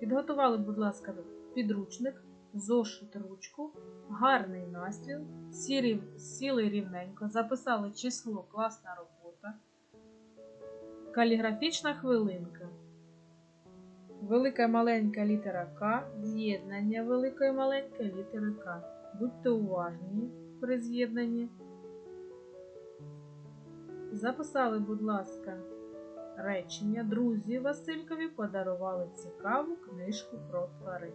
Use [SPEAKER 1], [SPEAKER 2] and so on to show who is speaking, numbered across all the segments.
[SPEAKER 1] Підготували, будь ласка, підручник, зошит, ручку, гарний настріл, сірі, сіли рівненько, записали число, класна робота, каліграфічна хвилинка. Велика маленька літера К, з'єднання великої маленької літери К. Будьте уважні при з'єднанні. Записали, будь ласка, речення. Друзі Василькові подарували цікаву книжку про тварин.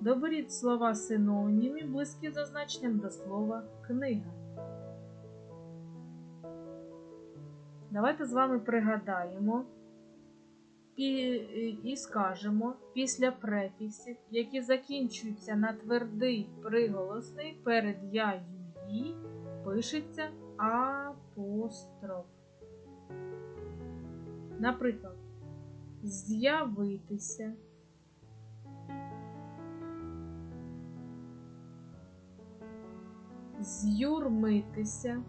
[SPEAKER 1] Доберіть слова синонімів, близькі за значенням до слова книга. Давайте з вами пригадаємо і, скажемо після префіксів, які закінчуються на твердий приголосний перед я, ю, ї, пишеться апостроф. Наприклад, з'явитися. З'юрмитися,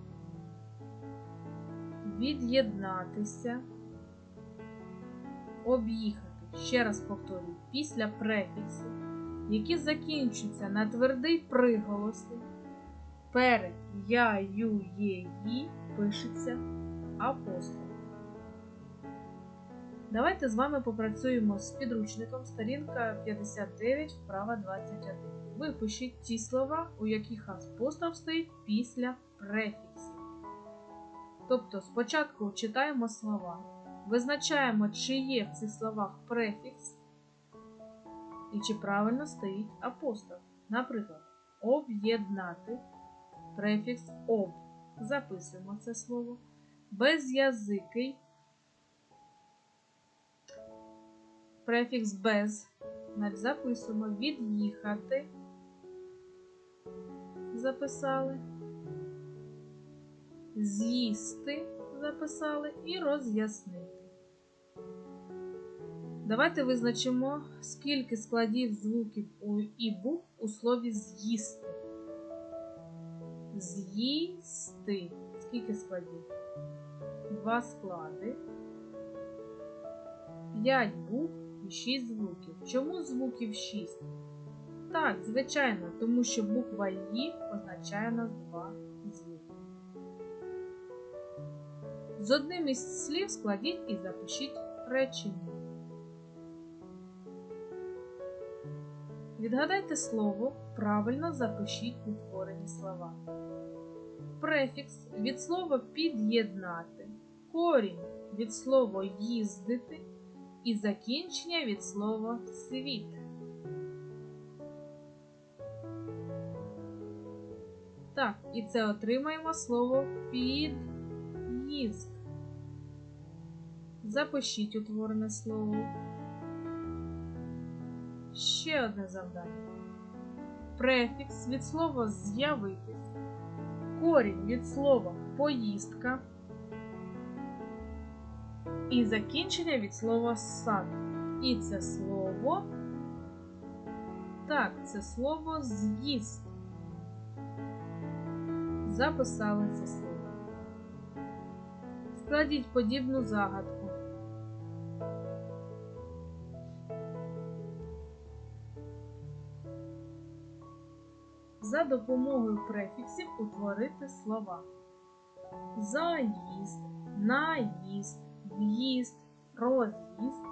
[SPEAKER 1] від'єднатися, об'їхати. Ще раз повторюю, після префіксів, які закінчуються на твердий приголосний, перед я, ю, є, ї пишеться апостол. Давайте з вами попрацюємо з підручником сторінка 59, вправа 21. Випишіть ті слова, у яких апостол стоїть після префіксів. Тобто спочатку читаємо слова, визначаємо, чи є в цих словах префікс і чи правильно стоїть апостол. Наприклад, об'єднати префікс об. Записуємо це слово. Безязикий префікс без. Записуємо від'їхати. Записали. З'їсти записали і роз'яснити. Давайте визначимо, скільки складів звуків у і букв у слові з'їсти. З'їсти. Скільки складів? Два склади. П'ять букв і шість звуків. Чому звуків шість? Так, звичайно, тому що буква «Ї» означає нас два звуки. З одним із слів складіть і запишіть речення. Відгадайте слово, правильно запишіть утворені слова. Префікс від слова під'єднати, корінь від слова їздити і закінчення від слова світ. Так, і це отримаємо слово під'їзд. Запишіть утворене слово. Ще одне завдання. Префікс від слова з'явитись, корінь від слова поїздка і закінчення від слова сад. І це слово. Так, це слово з'їзд. Записали це слово. Складіть подібну загадку. За допомогою префіксів утворити слова. Заїзд, наїзд, в'їзд, роз'їзд,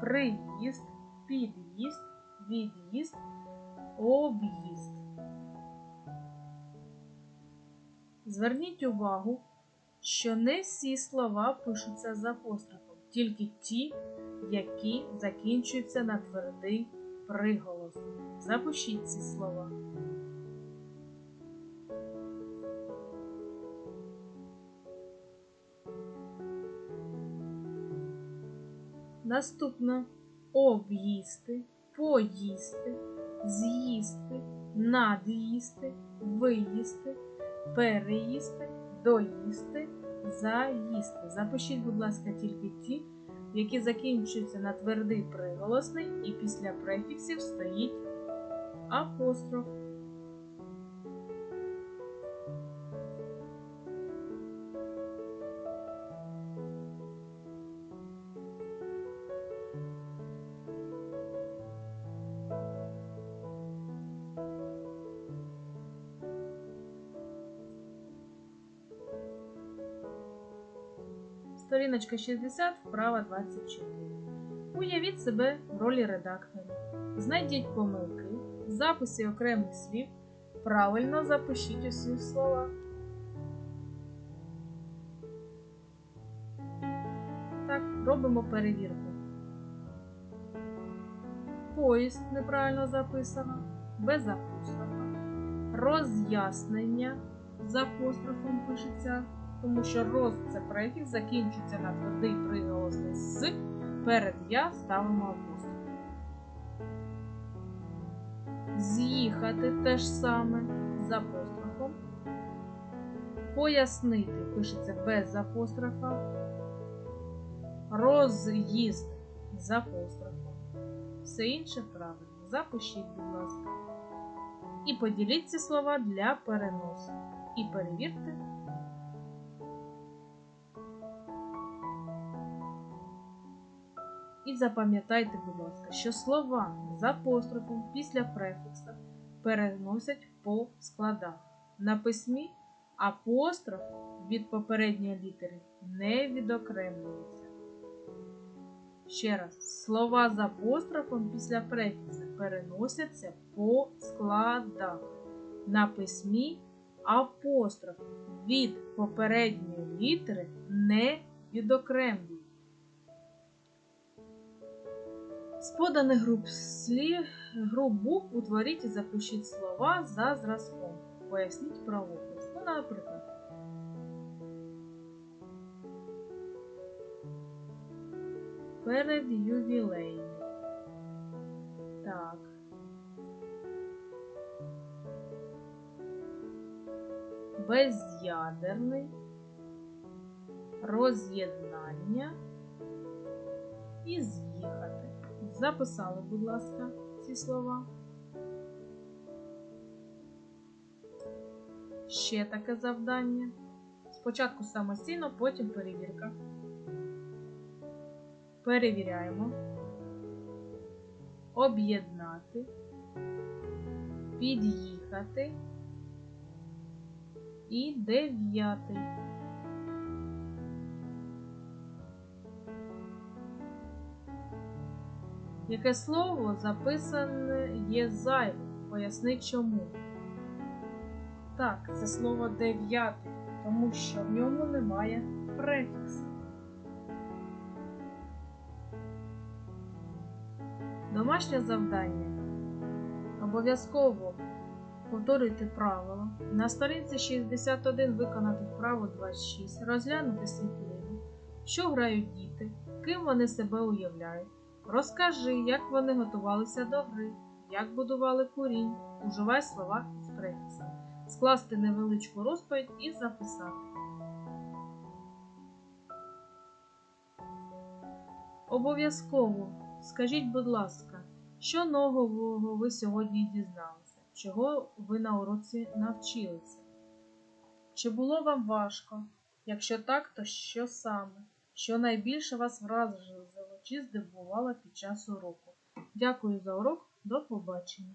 [SPEAKER 1] приїзд, під'їзд, від'їзд, об'їзд. Зверніть увагу, що не всі слова пишуться з апострофом, тільки ті, які закінчуються на твердий приголос. Запишіть ці слова. Наступно об'їсти, поїсти, з'їсти, над'їсти, виїсти, переїсти, доїсти, заїсти. Запишіть, будь ласка, тільки ті, які закінчуються на твердий приголосний і після префіксів стоїть апостроф. Сторіночка 60, вправа 24. Уявіть себе в ролі редактора. Знайдіть помилки, в записі окремих слів. Правильно запишіть усі слова. Так, робимо перевірку. Поїзд неправильно записано, без апострофа. Роз'яснення з апострофом пишеться, тому що роз це префікс, закінчується на твердий приголосний з. Перед я ставимо апостроф. З'їхати теж саме з апострофом. Пояснити пишеться без апострофа. Роз'їзд з апострофом. Все інше правильно. Запишіть, будь ласка. І поділіть ці слова для переносу. І перевірте. І запам'ятайте, будь ласка, що слова з апострофом після префікса переносять по складах. На письмі апостроф від попередньої літери не відокремлюється. Ще раз, слова з апострофом після префікса переносяться по складах. На письмі апостроф від попередньої літери не відокремлюється. З поданих груп слів, груп букв утворіть і запишіть слова за зразком. Поясніть правопис. Ну, наприклад. Перед ювілейним. Так. Без'ядерний. Роз'єднання. І з'їхати. Записали, будь ласка, ці слова. Ще таке завдання. Спочатку самостійно, потім перевірка. Перевіряємо. Об'єднати. Під'їхати. І дев'ятий. Яке слово записане є зайвим? Поясни чому. Так, це слово дев'ятий, тому що в ньому немає префіксу. Домашнє завдання. Обов'язково повторюйте правила. На сторінці 61 виконати вправу 26, розглянути світлину, що грають діти, ким вони себе уявляють. Розкажи, як вони готувалися до гри, як будували курінь, уживай слова з префіксом, скласти невеличку розповідь і записати. Обов'язково скажіть, будь ласка, що нового ви сьогодні дізналися, чого ви на уроці навчилися? Чи було вам важко? Якщо так, то що саме? Що найбільше вас вразило чи здивувала під час уроку? Дякую за урок, до побачення!